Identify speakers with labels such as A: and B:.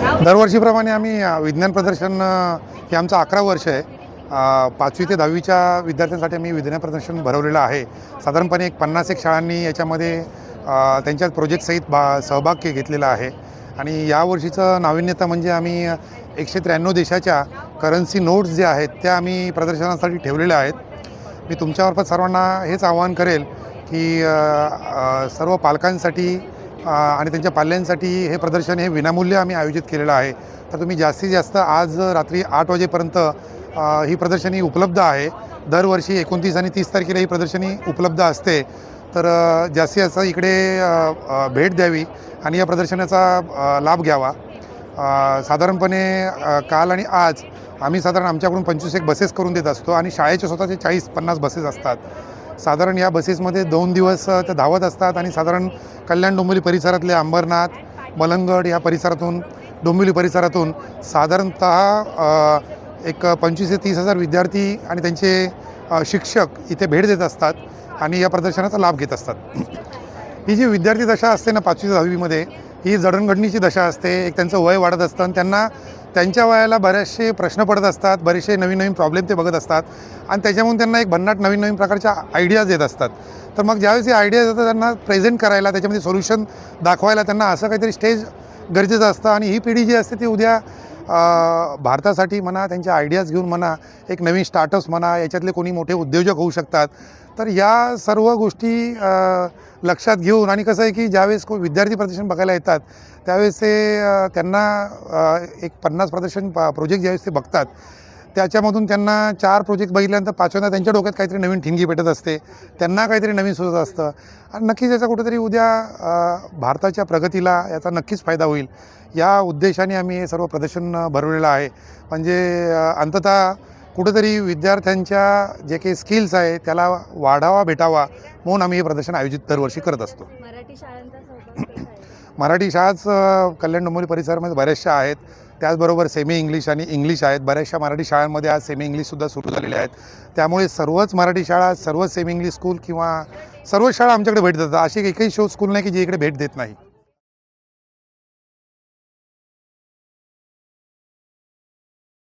A: दरवर्षीप्रमाणे आम्ही विज्ञान प्रदर्शन हे आमचं अकरा वर्ष आहे. पाचवी ते दहावीच्या विद्यार्थ्यांसाठी आम्ही विज्ञान प्रदर्शन भरवलेलं आहे. साधारणपणे एक पन्नास एक शाळांनी याच्यामध्ये त्यांच्या प्रोजेक्टसहित बा सहभाग घेतलेला आहे. आणि यावर्षीचं नाविन्यता म्हणजे आम्ही एकशे त्र्याण्णव देशाच्या करन्सी नोट्स जे आहेत त्या आम्ही प्रदर्शनासाठी ठेवलेल्या आहेत. मी तुमच्यामार्फत सर्वांना हेच आवाहन करेल की सर्व पालकांसाठी आणि त्यांच्या पाल्यांसाठी हे प्रदर्शन हे विनामूल्य आम्ही आयोजित केलेलं आहे. तर तुम्ही जास्तीत जास्त आज रात्री आठ वाजेपर्यंत ही प्रदर्शनी उपलब्ध आहे. दरवर्षी एकोणतीस आणि तीस तारखेला ही प्रदर्शनी उपलब्ध असते. तर जास्तीत जास्त इकडे भेट द्यावी आणि या प्रदर्शनाचा लाभ घ्यावा. साधारणपणे काल आणि आज आम्ही साधारण आमच्याकडून पंचवीस एक बसेस करून देत असतो आणि शाळेचे स्वतःचे चाळीस पन्नास बसेस असतात. साधारण या बसेसमध्ये दोन दिवस त्या धावत असतात आणि साधारण कल्याण डोंबिवली परिसरातले अंबरनाथ मलंगड या परिसरातून डोंबिवली परिसरातून साधारणत एक पंचवीस ते तीस हजार विद्यार्थी आणि त्यांचे शिक्षक इथे भेट देत असतात आणि या प्रदर्शनाचा लाभ घेत असतात. ही जी विद्यार्थी दशा असते ना पाचवी दहावीमध्ये ही जडणघडणीची दशा असते एक त्यांचं वय वाढत असतं आणि त्यांना त्यांच्या वयाला बरेचसे प्रश्न पडत असतात बरेचसे नवीन नवीन प्रॉब्लेम ते बघत असतात आणि त्याच्यामुळे त्यांना एक भन्नाट नवीन नवीन प्रकारच्या आयडियाज येत असतात. तर मग ज्यावेळेस हे आयडियाज येतात त्यांना प्रेझेंट करायला त्याच्यामध्ये सोल्युशन दाखवायला त्यांना असं काहीतरी स्टेज गरजेचं असतं आणि ही पिढी जी असते ती उद्या भारतासाठी म्हणा त्यांच्या आयडियाज घेऊन म्हणा एक नवीन स्टार्टअप्स म्हणा याच्यातले कोणी मोठे उद्योजक होऊ शकतात. तर या सर्व गोष्टी लक्षात घेऊन आणि कसं आहे की ज्यावेळेस को विद्यार्थी प्रदर्शन बघायला येतात त्यावेळेस ते त्यांना एक पन्नास प्रदर्शन प्रोजेक्ट ज्यावेळेस ते बघतात त्याच्यामधून त्यांना चार प्रोजेक्ट बघितल्यानंतर पाचव्यांदा त्यांच्या डोक्यात काहीतरी नवीन ठिणगी भेटत असते. त्यांना काहीतरी नवीन सुचत असतं. आणि नक्कीच याचा कुठेतरी उद्या भारताच्या प्रगतीला याचा नक्कीच फायदा होईल. या उद्देशाने आम्ही हे सर्व प्रदर्शन भरवलेलं आहे. म्हणजे अंततः कुठेतरी विद्यार्थ्यांच्या जे काही स्किल्स आहे त्याला वाढावा भेटावा म्हणून आम्ही हे प्रदर्शन आयोजित दरवर्षी करत असतो.
B: मराठी शाळांचा
A: मराठी शाळाच कल्याण डोंबिवली परिसरामध्ये बऱ्याचशा आहेत. त्याचबरोबर सेमी इंग्लिश आणि इंग्लिश आहेत. बऱ्याचशा मराठी शाळांमध्ये आज सेमी इंग्लिशसुद्धा सुरू झालेल्या आहेत. त्यामुळे सर्वच मराठी शाळा सर्वच सेमी इंग्लिश स्कूल किंवा सर्वच शाळा आमच्याकडे भेट देतात. अशी एकही शो स्कूल नाही की जी इकडे भेट देत नाही.